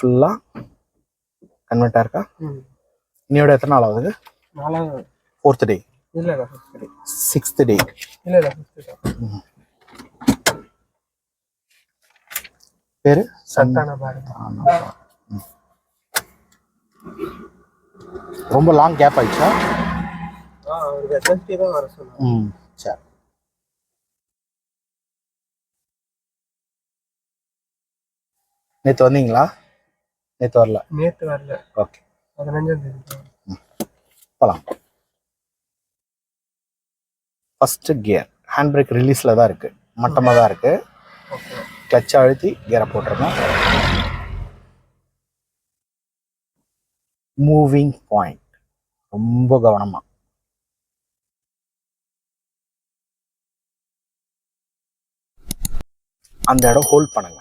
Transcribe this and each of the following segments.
ஃபுல்லாக கன்வெர்ட்டாக இருக்கா? ம். இன்னையோட எத்தனை நாள் ஆகுது? நாலாவது. ஃபோர்த் டே இல்லை இல்லை டே சிக்ஸ்த் டே இல்லை இல்லை பேர்? பாருங்க ரொம்ப லாங் கேப் ஆயிடுச்சா? ம் சரி. நேற்று வந்தீங்களா? நேற்று வரல? நேற்று வரல. ஓகே. பதினஞ்சாம் தேதி. போகலாம் ஃபஸ்ட்டு கியர் ஹேண்ட் பிரேக் ரிலீஸில் தான் இருக்குது மட்டமாக தான் இருக்குது கிளச்சை அழுத்தி கியரை போட்டுருங்க மூவிங் பாயிண்ட் ரொம்ப கவனமாக அந்த இடம் ஹோல்ட் பண்ணுங்க.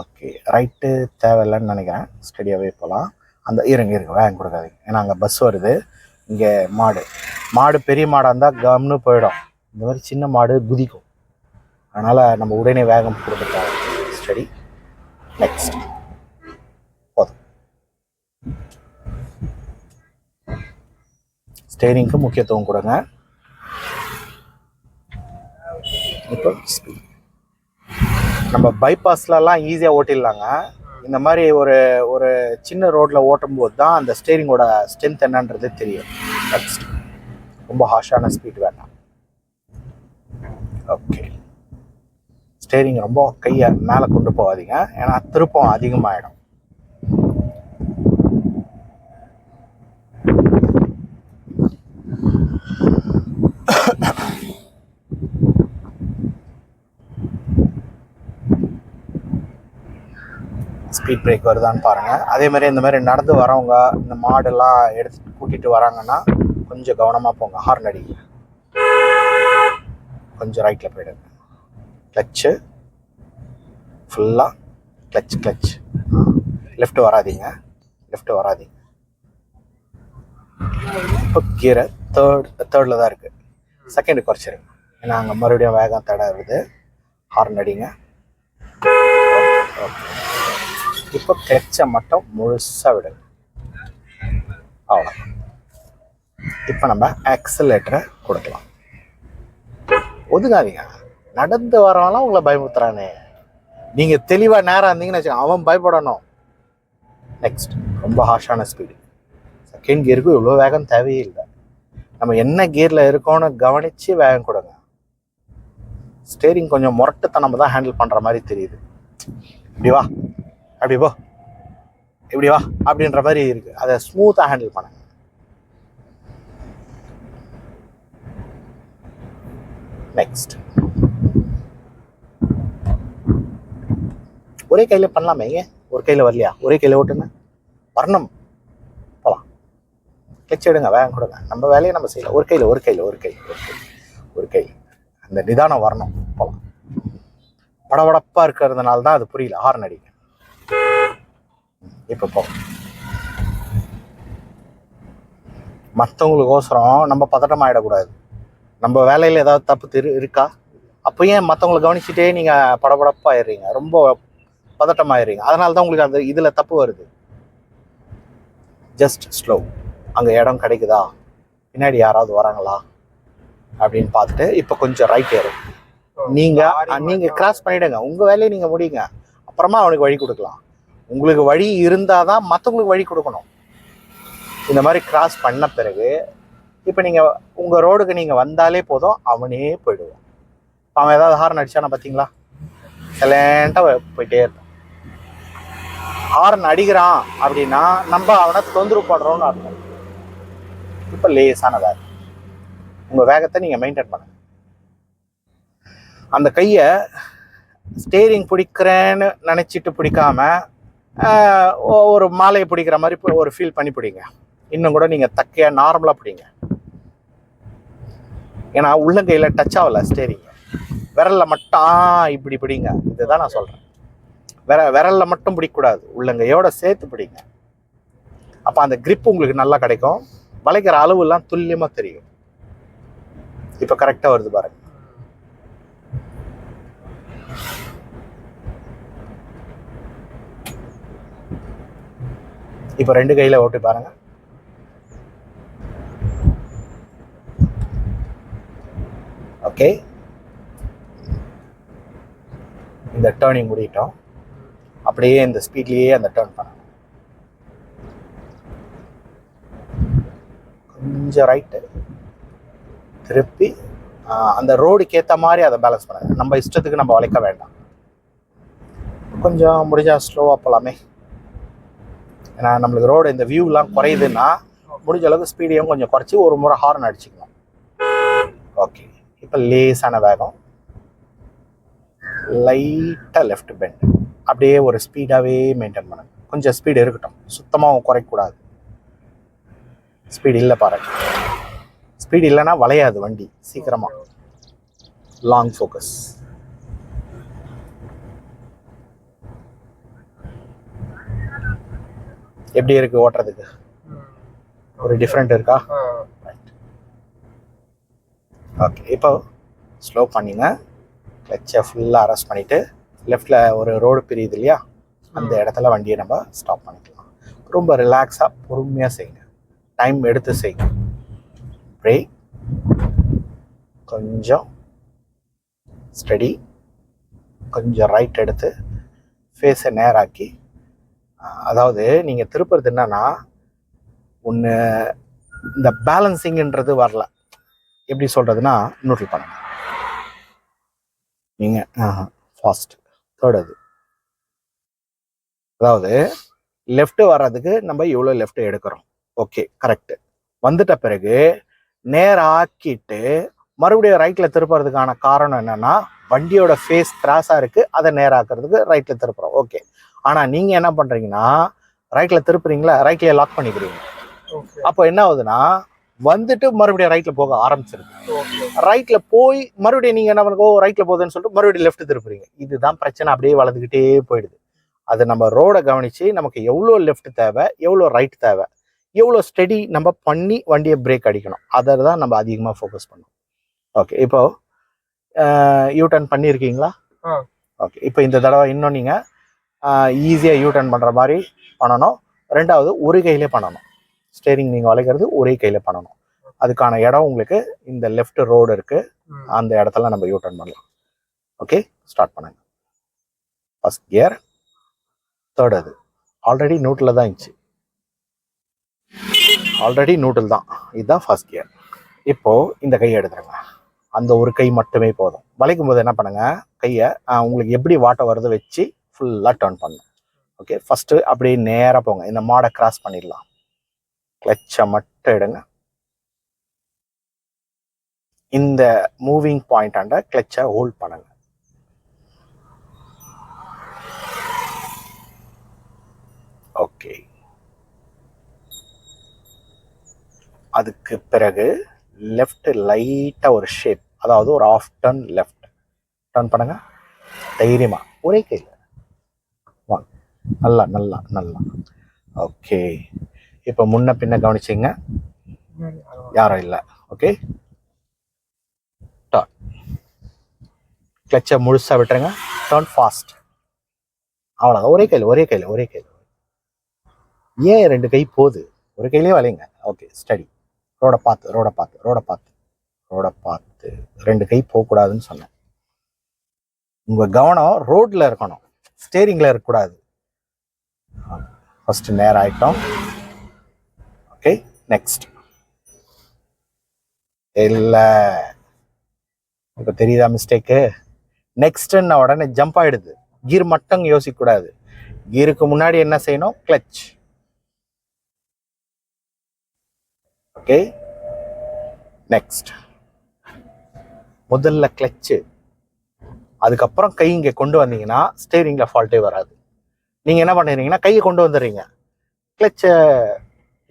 ஓகே ரைட்டு தேவையில்லைன்னு நினைக்கிறேன். ஸ்டடியாகவே போகலாம் அந்த இருங்க இருங்க வேகம் கொடுக்காதீங்க. ஏன்னா அங்கே பஸ் வருது. இங்கே மாடு. மாடு பெரிய மாடாக இருந்தால் கம்னு போயிடும். இந்த மாதிரி சின்ன மாடு குதிக்கும். அதனால் நம்ம உடனே வேகம் கொடுக்க ஸ்டடி நெக்ஸ்ட் போதும். ஸ்டேரிங்க்கு முக்கியத்துவம் கொடுங்க. இப்போ ஸ்பீட் நம்ம பைபாஸ்லலாம் ஈஸியாக ஓட்டிடலாங்க. இந்த மாதிரி ஒரு ஒரு சின்ன ரோட்டில் ஓட்டும்போது தான் அந்த ஸ்டேரிங்கோட ஸ்ட்ரென்த் என்னன்றது தெரியும். நெக்ஸ்ட் ரொம்ப ஹாஷான ஸ்பீட் வேண்டாம். ஓகே ஸ்டேரிங் ரொம்ப கையை மேலே கொண்டு போகாதீங்க. ஏன்னா திருப்பம் அதிகமாகிடும் ஸ்பீட் பிரேக் வருதான்னு பாருங்கள் அதே மாதிரி இந்த மாதிரி நடந்து வரவங்க இந்த மாடெல்லாம் எடுத்து கூட்டிகிட்டு வராங்கன்னா கொஞ்சம் கவனமாக போங்க. ஹார்ன் அடி. கொஞ்சம் ரைட்டில் போயிடுங்க. கிளச்சு ஃபுல்லாக கிளச் கிளச் லெஃப்ட் வராதீங்க. லெஃப்ட் வராதீங்க. இப்போ கீரை தேர்ட் தேர்டில் தான் இருக்குது செகண்ட் குறைச்சிருங்க. ஏன்னா அங்கே மறுபடியும் வேகம் தடை வருது ஹார்ன் அடிங்க ஓகே இப்போ கிளச்சை மட்டும் முழுசாக விடுங்க அவ்வளோ இப்போ நம்ம ஆக்சலேட்டரை கொடுக்கலாம் ஒதுங்காதீங்க நடந்து வரவெல்லாம் உங்களை பயமுறுத்துறானே நீங்கள் தெளிவாக நேரம் இருந்தீங்கன்னு வச்சுக்கோங்க அவன் பயப்படணும் நெக்ஸ்ட் ரொம்ப ஹாஷான ஸ்பீடு செகண்ட் கியருக்கு இவ்வளோ வேகம் தேவையே இல்லை நம்ம என்ன கியரில் இருக்கோன்னு கவனித்து வேகம் கொடுங்க ஸ்டேரிங் கொஞ்சம் முரட்டுத்தனமாக தான் ஹேண்டில் பண்ணுற மாதிரி தெரியுது இப்படி வா அப்படி போ. இப்படி வா அப்படின்ற மாதிரி இருக்கு. அதை ஸ்மூத்தாக ஹேண்டில் பண்ணுங்க நெக்ஸ்ட் ஒரே கையில் பண்ணலாமே ஏன் ஒரு கையில் வரலையா? ஒரே கையில் ஓட்டுங்க. வரணும். போகலாம் கிளச் எடுங்க வேகம் கொடுங்க. நம்ம வேலையை நம்ம செய்யலாம். ஒரு கையில் ஒரு கையில் ஒரு கையில் ஒரு கையில் ஒரு கையில். அந்த நிதானம் வரணும். போகலாம் படபடப்பாக இருக்கிறதுனால தான் அது புரியல. ஹார்ன் அடி இப்போ போ. மற்றவங்களுக்கோசரம் நம்ம பதட்டம் ஆகிடக்கூடாது நம்ம வேலையில் ஏதாவது தப்பு திரு இருக்கா? அப்போ ஏன் மற்றவங்களை கவனிச்சுட்டே நீங்கள் படபடப்பாயிடுறீங்க? ரொம்ப பதட்டமாயிடுறீங்க. அதனால தான் உங்களுக்கு அந்த இதில் தப்பு வருது. ஜஸ்ட் ஸ்லோ அங்கே இடம் கிடைக்குதா? பின்னாடி யாராவது வராங்களா? அப்படின்னு பார்த்துட்டு இப்போ கொஞ்சம் ரைட் ஏறும் நீங்க அஹ், நீங்க கிராஸ் பண்ணிடுங்க. உங்க வேலையை நீங்க முடியுங்க அப்புறமா அவனுக்கு வழி கொடுக்கலாம். உங்களுக்கு வழி இருந்தால் தான் மற்றவங்களுக்கு வழி கொடுக்கணும். இந்த மாதிரி கிராஸ் பண்ண பிறகு இப்போ நீங்கள் உங்கள் ரோடுக்கு நீங்கள் வந்தாலே போதும் அவனே போயிடுவான். அவன் ஏதாவது ஹார்ன் அடித்தானா பார்த்தீங்களா சைலண்டா போயிட்டே இருப்பான். ஹார்ன் அடிக்கிறான் அப்படின்னா நம்ம அவனை தொந்தரவு பண்றோம்னு அர்த்தம். இப்போ லேசானதா இருக்கும் உங்கள் வேகத்தை நீங்கள் மெயின்டைன் பண்ணுங்க. அந்த கையை ஸ்டேரிங் பிடிக்கிறேன்னு நினச்சிட்டு பிடிக்காம ஒரு மாலையை பிடிக்கிற மாதிரி ஒரு ஃபீல் பண்ணி பிடிங்க. இன்னும் கூட நீங்கள் தக்கையாக நார்மலாக பிடிங்க. ஏன்னா உள்ளங்கையில் டச் ஆகல ஸ்டேரிங் விரலில் மட்டும் ஆ, இப்படி பிடிங்க. இதுதான் நான் சொல்கிறேன் விர விரலில் மட்டும் பிடிக்கக்கூடாது. உள்ளங்கையோட சேர்த்து பிடிங்க. அப்போ அந்த grip உங்களுக்கு நல்லா கிடைக்கும். வளைக்கிற அளவுலாம் துல்லியமாக தெரியும். இப்போ கரெக்டாக வருது பாருங்கள் இப்போ ரெண்டு கையில் ஓட்டி பாருங்க. ஓகே இந்த டேர்னிங் முடிட்டோம். அப்படியே இந்த ஸ்பீட்லேயே அந்த டேர்ன் பண்ணணும் கொஞ்சம் ரைட்டு திருப்பி அந்த ரோடுக்கு ஏற்ற மாதிரி அதை பேலன்ஸ் பண்ணுங்க நம்ம இஷ்டத்துக்கு நம்ம வளைக்க வேண்டாம். கொஞ்சம் முடிஞ்சால் ஸ்லோவாக போகலாமே ஏன்னா நம்மளுக்கு ரோடு இந்த வியூலாம் குறையுதுன்னா முடிஞ்ச அளவுக்கு ஸ்பீடையும் கொஞ்சம் குறைச்சி ஒரு முறை ஹார்ன் அடிச்சுக்கணும் ஓகே இப்போ லேசான வேகம். லைட்டாக லெஃப்ட் பெண்ட் அப்படியே ஒரு ஸ்பீடாகவே மெயின்டைன் பண்ணுங்க கொஞ்சம் ஸ்பீடு இருக்கட்டும். சுத்தமாக குறைக்கக்கூடாது. ஸ்பீடு இல்லை பாருங்க ஸ்பீடு இல்லைன்னா வளையாது வண்டி சீக்கிரமாக லாங் ஃபோக்கஸ் எப்படி இருக்கு ஓட்டுறதுக்கு? ஒரு டிஃப்ரெண்ட் இருக்கா? ஓகே இப்போ ஸ்லோ பண்ணிங்க கிளச்சை ஃபுல்லாக அரெஸ்ட் பண்ணிவிட்டு லெஃப்டில் ஒரு ரோடு பிரியுது இல்லையா? அந்த இடத்துல வண்டியை நம்ம ஸ்டாப் பண்ணிக்கலாம். ரொம்ப ரிலாக்ஸாக பொறுமையாக செய்யுங்க டைம் எடுத்து செய்யுங்க பிரேக் கொஞ்சம் ஸ்டடி கொஞ்சம் ரைட் எடுத்து ஃபேஸை நேராக்கி அதாவது நீங்கள் திருப்புறது என்னன்னா ஒன்று இந்த பேலன்சிங்ன்றது வரல. எப்படி சொல்கிறதுனா நோட்டில் பண்ணுங்க நீங்கள் ஃபாஸ்ட் தேர்ட் அது. அதாவது லெஃப்ட் வர்றதுக்கு நம்ம இவ்வளோ லெஃப்ட் எடுக்கிறோம். ஓகே கரெக்ட் வந்துட்ட பிறகு நேராக்கிட்டு மறுபடியும் ரைட்டில் திருப்புறதுக்கான காரணம் என்னன்னா வண்டியோட ஃபேஸ் கிராஸாக இருக்குது அதை நேராக்கிறதுக்கு ரைட்டில் திருப்புறோம். ஓகே ஆனால் நீங்கள் என்ன பண்ணுறீங்கன்னா ரைட்டில் திருப்புறீங்களா ரைட்ல லாக் பண்ணிக்கிறீங்க. அப்போ என்ன ஆகுதுன்னா வந்துட்டு மறுபடியும் ரைட்டில் போக ஆரம்பிச்சிருது. ஓகே ரைட்ல போய் மறுபடியும் நீங்க என்ன பண்ணுங்க ஓ ரைட்ல போகுதுன்னு சொல்லிட்டு மறுபடியும் லெஃப்ட் திருப்புறீங்க. இதுதான் பிரச்சனை அப்படியே வளர்ந்துக்கிட்டே போயிடுது. அது நம்ம ரோடை கவனிச்சு நமக்கு எவ்வளோ லெஃப்ட் தேவை எவ்வளோ ரைட் தேவை எவ்வளோ ஸ்டெடி நம்ம பண்ணி வண்டியை பிரேக் அடிக்கணும். அதை தான் நம்ம அதிகமாக ஃபோக்கஸ் பண்ணணும். ஓகே இப்போ யூ டர்ன் பண்ணியிருக்கீங்களா. ஓகே இப்போ இந்த தடவை இன்னும் நீங்கள் ஈஸியாக யூ டர்ன் பண்ணுற மாதிரி பண்ணணும். ரெண்டாவது ஒரு கையிலே பண்ணணும். ஸ்டேரிங் நீங்கள் வளைக்கிறது ஒரே கையில் பண்ணணும். அதுக்கான இடம் உங்களுக்கு இந்த லெஃப்ட் ரோடு இருக்கு. அந்த இடத்துல நம்ம யூ டர்ன் பண்ணலாம். ஓகே ஸ்டார்ட் பண்ணுங்க. ஃபர்ஸ்ட் கியர் தேர்ட் அது. ஆல்ரெடி நியூட்ரலில் தான் இருந்துச்சு. ஆல்ரெடி நியூட்ரல் தான். இதுதான் ஃபர்ஸ்ட் கியர் இப்போ இந்த கையை எடுத்துருங்க. அந்த ஒரு கை மட்டுமே போதும். வளைக்கும் போது என்ன பண்ணுங்க? கையை உங்களுக்கு எப்படி வாட்டை வருது வச்சு ஃபுல்லாக டர்ன் பண்ணும் ஓகே ஃபஸ்ட்டு அப்படியே நேராக போங்க. இந்த மாடை கிராஸ் பண்ணிடலாம். கிளச்சை மட்டும் எடுங்க. இந்த மூவிங் பாயிண்ட் ஆண்ட கிளச்சை ஹோல்ட் பண்ணுங்க. ஓகே அதுக்கு பிறகு லெஃப்ட் லைட்டாக ஒரு ஷேப் அதாவது ஒரு ஆஃப் டர்ன் லெஃப்ட் டர்ன் பண்ணுங்க. தைரியமா. ஒரே கையில் நல்லா நல்லா நல்லா. ஓகே இப்போ முன்ன பின்ன கவனிச்சிங்க. யாரும் இல்லை. ஓகே டான் கிளச்சை முழுசாக விட்டுருங்க. டர்ன் ஃபாஸ்ட் அவ்வளோதான் ஒரே கையில் ஒரே கையில் ஒரே கையில். ஏன் ரெண்டு கை போகுது? ஒரு கையிலே வளையுங்க. ஓகே ஸ்டடி ரோட பார்த்து ரோட பார்த்து ரோட பார்த்து ரோட பார்த்து. ரெண்டு கை போகக்கூடாதுன்னு சொன்னேன். உங்கள் கவனம் ரோட்டில் இருக்கணும். ஸ்டேரிங்கில் இருக்கக்கூடாது. ஃபர்ஸ்ட் நேரம் ஆயிட்டோம். ஓகே நெக்ஸ்ட் இல்லை. இப்போ தெரியுதா மிஸ்டேக்கு நெக்ஸ்ட்ன உடனே ஜம்ப் ஆகிடுது கீர் மட்டும் யோசிக்கக்கூடாது கீருக்கு முன்னாடி என்ன செய்யணும்? கிளச் ஓகே நெக்ஸ்ட் முதல்ல கிளச்சு அதுக்கப்புறம் கை இங்கே கொண்டு வந்தீங்கன்னா ஸ்டேரிங்கில் ஃபால்ட்டே வராது. நீங்கள் என்ன பண்ணுறீங்கன்னா கையை கொண்டு வந்துடுறீங்க. கிளச்சை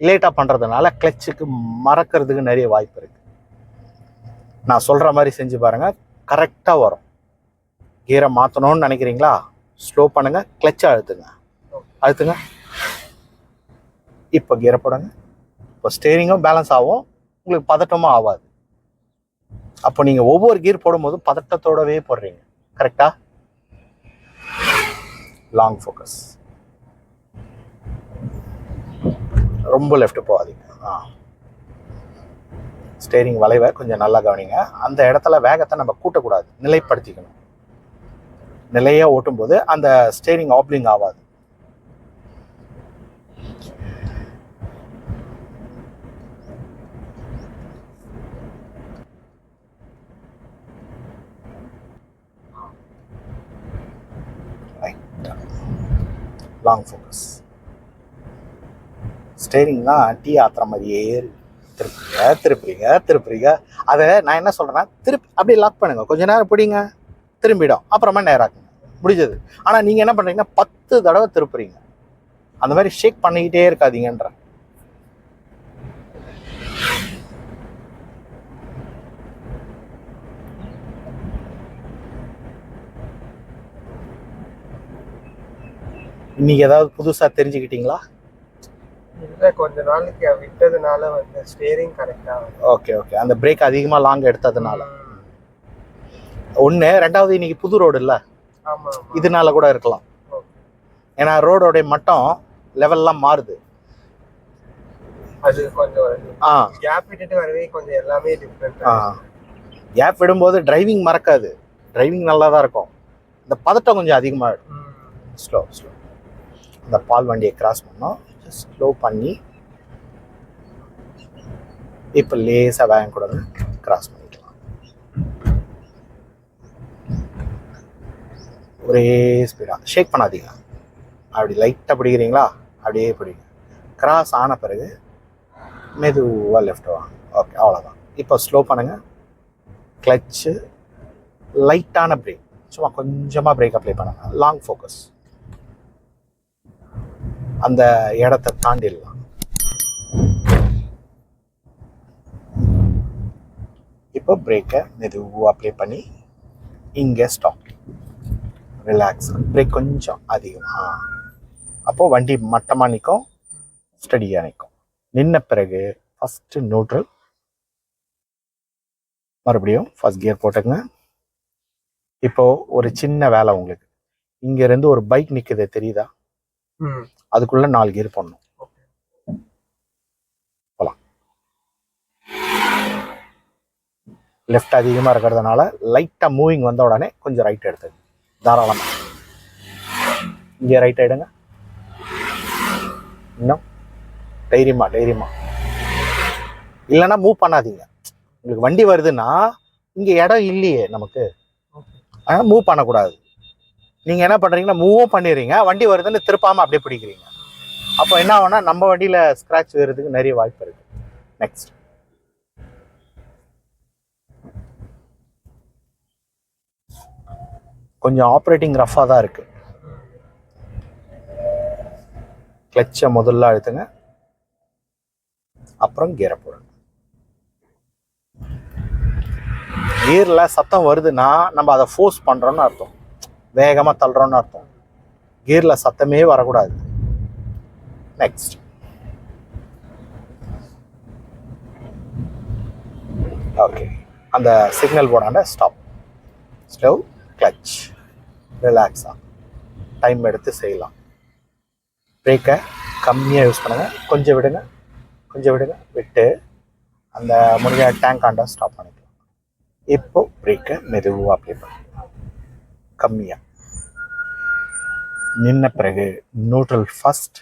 லேட்டாக பண்ணுறதுனால கிளச்சுக்கு மறக்கிறதுக்கு நிறைய வாய்ப்பு இருக்குது நான் சொல்கிற மாதிரி செஞ்சு பாருங்கள் கரெக்டாக வரும். கியரை மாற்றணும்னு நினைக்கிறீங்களா? ஸ்லோ பண்ணுங்கள் கிளச்சை அழுத்துங்க. அழுத்துங்க. இப்போ கியரை போடுங்க. இப்போ ஸ்டேரிங்கும் பேலன்ஸ் ஆகும். உங்களுக்கு பதட்டமும் ஆகாது. அப்போ நீங்கள் ஒவ்வொரு கீர் போடும்போதும் பதட்டத்தோடவே போடுறீங்க. கரெக்டாக லாங் ஃபோக்கஸ் ரொம்ப லெஃப்ட் போகாதீங்க. ஆ. ஸ்டேரிங் வளைவை கொஞ்சம் நல்லா கவனிங்க. அந்த இடத்துல வேகத்தை நம்ம கூட்டக்கூடாது. நிலைப்படுத்திக்கணும். நிலையாக ஓட்டும்போது அந்த ஸ்டேரிங் ஆப்லிங் ஆகாது. லாங் ஃபோக்கஸ் ஸ்டேரிங்லாம் டீ ஆத்துற மாதிரியே இருக்கு. திருப்புறீங்க திருப்புறீங்க திருப்புறீங்க. அதை நான் என்ன சொல்கிறேன்னா திருப்பி அப்படியே லாக் பண்ணுங்க. கொஞ்ச நேரம் பிடிங்க திரும்பிடும். அப்புறமா நேராக்குங்க. முடிஞ்சது. ஆனால் நீங்கள் என்ன பண்ணுறீங்கன்னா பத்து தடவை திருப்புறீங்க. அந்த மாதிரி ஷேக் பண்ணிக்கிட்டே இருக்காதீங்கன்ற. இன்னைக்கு ஏதாவது புதுசாக தெரிஞ்சுக்கிட்டீங்களா? இல்ல கொஞ்ச நாளைக்கு விட்டதுனால வந்து ஸ்டேரிங் கரெக்டா ஓகே ஓகே அந்த பிரேக் அதிகமாக லாங் எடுத்ததுனால. ஒன்று ரெண்டாவது இன்னைக்கு புது ரோடு இல்லை. இதனால கூட இருக்கலாம். ஏன்னா ரோடோடைய மட்டம் லெவல்லாம் மாறுது. அது கொஞ்சம் ஆ. கேப் விட்டுட்டு வரவே கொஞ்சம் எல்லாமே டிஃப்ரெண்ட் ஆ கேப் விடும்போது டிரைவிங் மறக்காது. டிரைவிங் நல்லா தான் இருக்கும். இந்த பதட்டம் கொஞ்சம் அதிகமாக ஸ்லோ ஸ்லோ அந்த பால் வண்டியை கிராஸ் பண்ணோம். ஸ்லோ பண்ணி இப்போ லேசாக வேகம் கொடுங்க கிராஸ் பண்ணிக்கலாம். ஒரே ஸ்பீடாக ஷேக் பண்ணாதீங்க. அப்படி லைட்டாக பிடிக்கிறீங்களா? அப்படியே பிடிங்க. கிராஸ் ஆன பிறகு மெதுவாக லெஃப்ட் வாங்க. ஓகே அவ்வளோதான் இப்போ ஸ்லோ பண்ணுங்கள் கிளச்சு லைட்டான பிரேக் சும்மா கொஞ்சமாக பிரேக் அப்ளை பண்ணுங்கள் லாங் ஃபோக்கஸ் அந்த இடத்த தாண்டிடலாம். இப்போ பிரேக்கை மெதுவாக அப்ளை பண்ணி இங்கே ஸ்டாப் ரிலாக்ஸ் பிரேக் கொஞ்சம் அதிகமாக அப்போது வண்டி மட்டமாக நிற்கும் ஸ்டடியாக நிற்கும் நின்ன பிறகு ஃபஸ்ட்டு நியூட்ரல் மறுபடியும் ஃபஸ்ட் கியர் போட்டுங்க இப்போது ஒரு சின்ன வேலை உங்களுக்கு. இங்கேருந்து ஒரு பைக் நிக்குது தெரியுதா? அதுக்குள்ள நாலு கியர் போடணும். போலாம். லெஃப்ட் அதிகமா இருக்கிறதுனால லைட்டா மூவிங் வந்த உடனே கொஞ்சம் ரைட் எடுத்துங்க தாராளமா. இங்க ரைட் எடுங்க. இன்னும். தைரியமா தைரியமா. இல்லைன்னா மூவ் பண்ணாதீங்க. உங்களுக்கு வண்டி வருதுன்னா இங்க இடம் இல்லையே நமக்கு. ஆனால் மூவ் பண்ணக்கூடாது. நீங்கள் என்ன பண்ணுறீங்கன்னா மூவும் பண்ணிடுறீங்க. வண்டி வருதுன்னு திருப்பாமல் அப்படியே பிடிக்கிறீங்க. அப்போ என்ன ஆகும்னா நம்ம வண்டியில் ஸ்க்ராட்ச் வர்றதுக்கு நிறைய வாய்ப்பு இருக்குது நெக்ஸ்ட் கொஞ்சம் ஆப்ரேட்டிங் ரஃபாக தான் இருக்குது கிளச்சை முதல்ல அழுத்துங்க. அப்புறம் கீரை போடுங்க. கீரில் சத்தம் வருதுன்னா நம்ம அதை ஃபோர்ஸ் பண்ணுறோன்னு அர்த்தம். வேகமாக தள்ளுறோன்னு அர்த்தம். கியரில் சத்தமே வரக்கூடாது. நெக்ஸ்ட் ஓகே அந்த சிக்னல் போடாண்ட ஸ்டாப் ஸ்டவ் கிளச் ரிலாக்ஸாக டைம் எடுத்து செய்யலாம். பிரேக்கை கம்மியாக யூஸ் பண்ணுங்கள் கொஞ்சம் விடுங்க. கொஞ்சம் விடுங்க. விட்டு அந்த முடிஞ்ச டேங்க் ஆண்டா ஸ்டாப் பண்ணிக்கலாம். இப்போது பிரேக்கை மெதுவாக அப்ளை பண்ணுங்க கம்மியாக நின்ன பிறகு நியூட்ரல் ஃபஸ்ட்